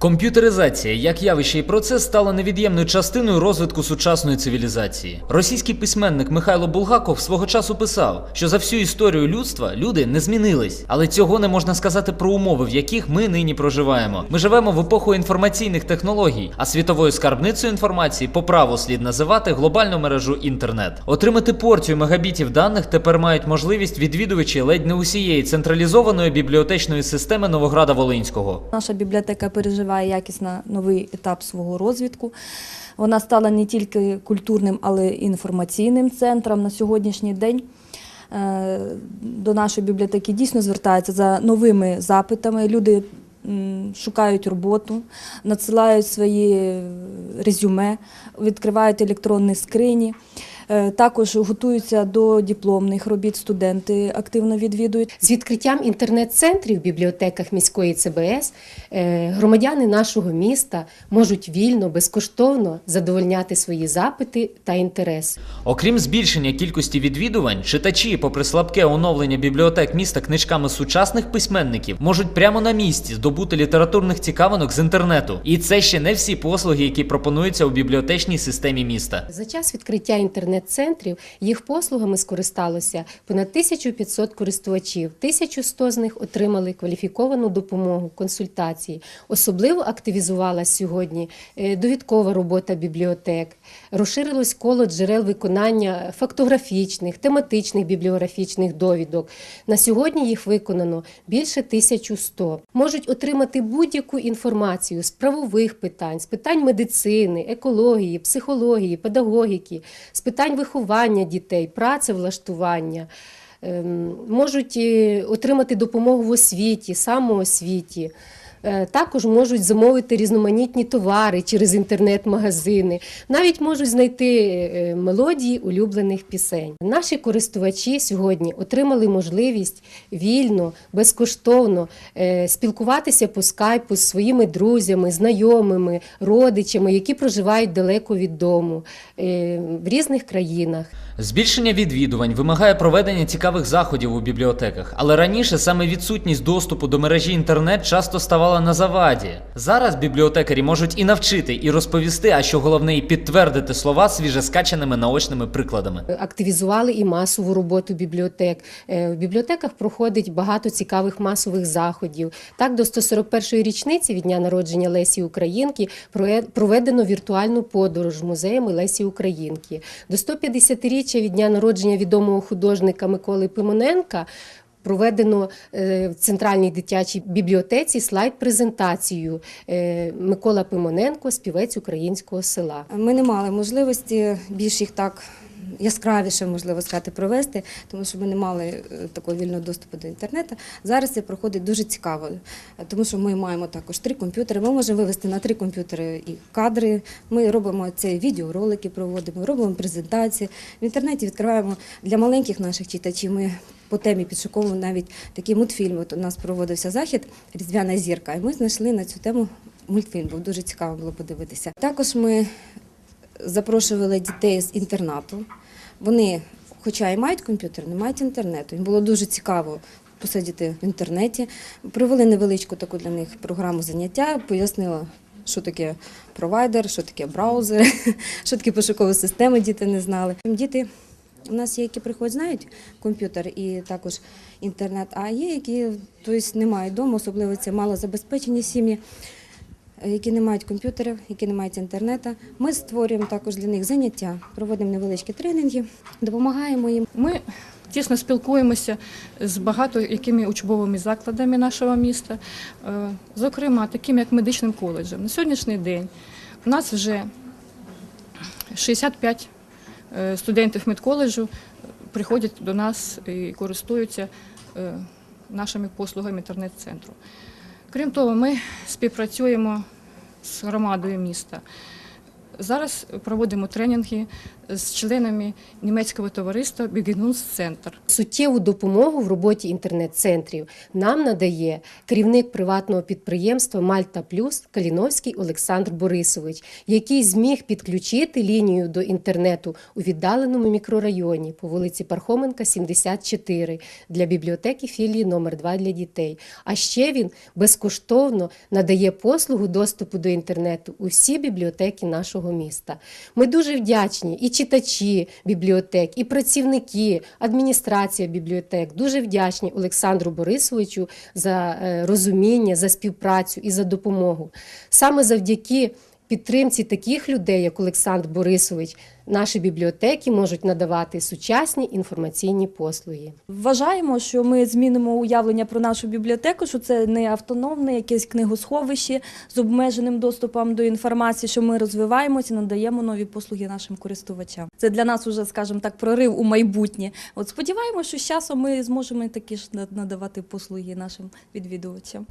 Комп'ютеризація як явище і процес стала невід'ємною частиною розвитку сучасної цивілізації. Російський письменник Михайло Булгаков свого часу писав, що за всю історію людства люди не змінились, але цього не можна сказати про умови, в яких ми нині проживаємо. Ми живемо в епоху інформаційних технологій, а світовою скарбницею інформації по праву слід називати глобальну мережу інтернет. Отримати порцію мегабітів даних тепер мають можливість відвідувачі ледь не усієї централізованої бібліотечної системи Новограда Волинського. Наша бібліотека переживає якісно новий етап свого розвитку. Вона стала не тільки культурним, але й інформаційним центром на сьогоднішній день. е, До нашої бібліотеки дійсно звертаються за новими запитами. Люди шукають роботу, надсилають свої резюме, відкривають електронні скрині. Е, Також готуються до дипломних робіт. Студенти активно відвідують. З відкриттям інтернет-центрів в бібліотеках міської ЦБС е, громадяни нашого міста можуть вільно, безкоштовно задовольняти свої запити та інтереси. Окрім збільшення кількості відвідувань, читачі, попри слабке оновлення бібліотек міста книжками сучасних письменників, можуть прямо на місці здобути літературних цікавинок з інтернету. І це ще не всі послуги, які пропонуються у бібліотечній системі міста. За час відкриття інтернет-центрів їх послугами скористалося понад 1500 користувачів. 1100 з них отримали кваліфіковану допомогу, консультації. Особливо активізувалася сьогодні е, довідкова робота бібліотек. Розширилось коло джерел виконання фактографічних, тематичних бібліографічних довідок. На сьогодні їх виконано більше 1100. Можуть отримати будь-яку інформацію з правових питань, з питань медицини, екології, психології, педагогіки, з питань виховання дітей, працевлаштування. Ем, Можуть е, отримати допомогу в освіті, самоосвіті. Е, Також можуть замовити різноманітні товари через інтернет-магазини, навіть можуть знайти е, мелодії улюблених пісень. Наші користувачі сьогодні отримали можливість вільно, безкоштовно е, спілкуватися по скайпу з своїми друзями, знайомими, родичами, які проживають далеко від дому е, в різних країнах. Збільшення відвідувань вимагає проведення цікавих заходів у бібліотеках, але раніше саме відсутність доступу до мережі інтернет часто ставала на заваді. Зараз бібліотекарі можуть і навчити, і розповісти, а що головне, і підтвердити слова свіжескачаними наочними прикладами. активізували і масову роботу бібліотек. Е, В бібліотеках проходить багато цікавих масових заходів. Так, до 141-ї річниці від дня народження Лесі Українки проведено віртуальну подорож музеями Лесі Українки. До 150-річчя від дня народження відомого художника Миколи Пимоненка. Проведено е, в центральній дитячій бібліотеці слайд-презентацію е, Микола Пимоненко, співець українського села. Ми не мали можливості більш їх так яскравіше, можливо сказати, провести, тому що ми не мали е, такого вільного доступу до інтернету. Зараз це проходить дуже цікаво, тому що ми маємо також три комп'ютери. Ми можемо вивести на три комп'ютери і кадри. Ми робимо це відеоролики, проводимо, робимо презентації. В інтернеті відкриваємо для маленьких наших читачів. Ми по темі підшуковуємо навіть такі мультфільми. От у нас проводився захід Різдвяна зірка, і ми знайшли на цю тему мультфільм. Був дуже цікаво було подивитися. Також ми запрошували дітей з інтернату. Вони, хоча і мають комп'ютер, не мають інтернету. Їм було дуже цікаво посидіти в інтернеті. Провели невеличку таку для них програму заняття, пояснила, що таке провайдер, що таке браузер, що таке пошукова система, діти не знали. Діти у нас є, які приходять, знають комп'ютер і також інтернет, а є, які тобто, не мають вдома, особливо це малозабезпечені сім'ї які не мають комп'ютерів, які не мають інтернету. Ми створюємо також для них заняття, проводимо невеличкі тренінги, допомагаємо їм. Ми тісно спілкуємося з багато якими учбовими закладами нашого міста, е, зокрема, таким як медичним коледжем. На сьогоднішній день у нас вже 65 е, студентів медколеджу приходять до нас і користуються е, нашими послугами інтернет-центру. Крім того, ми співпрацюємо з громадою міста. Зараз проводимо тренінги з членами німецького товариства Бігенунс-центр. Суттєву допомогу в роботі інтернет-центрів нам надає керівник приватного підприємства Мальта Плюс Каліновський Олександр Борисович, який зміг підключити лінію до інтернету у віддаленому мікрорайоні по вулиці Пархоменка, 74 для бібліотеки філії номер 2 для дітей. А ще він безкоштовно надає послугу доступу до інтернету у всі бібліотеки нашого міста. Ми дуже вдячні і читачі бібліотек, і працівники, адміністрація бібліотек. Дуже вдячні Олександру Борисовичу за е, розуміння, за співпрацю і за допомогу. Саме завдяки підтримці таких людей, як Олександр Борисович, наші бібліотеки можуть надавати сучасні інформаційні послуги. Вважаємо, що ми змінимо уявлення про нашу бібліотеку, що це не автономне якесь книгосховище з обмеженим доступом до інформації, що ми розвиваємося, надаємо нові послуги нашим користувачам. Це для нас уже, скажімо так, прорив у майбутнє. От сподіваємося, що з часом ми зможемо такі ж надавати послуги нашим відвідувачам.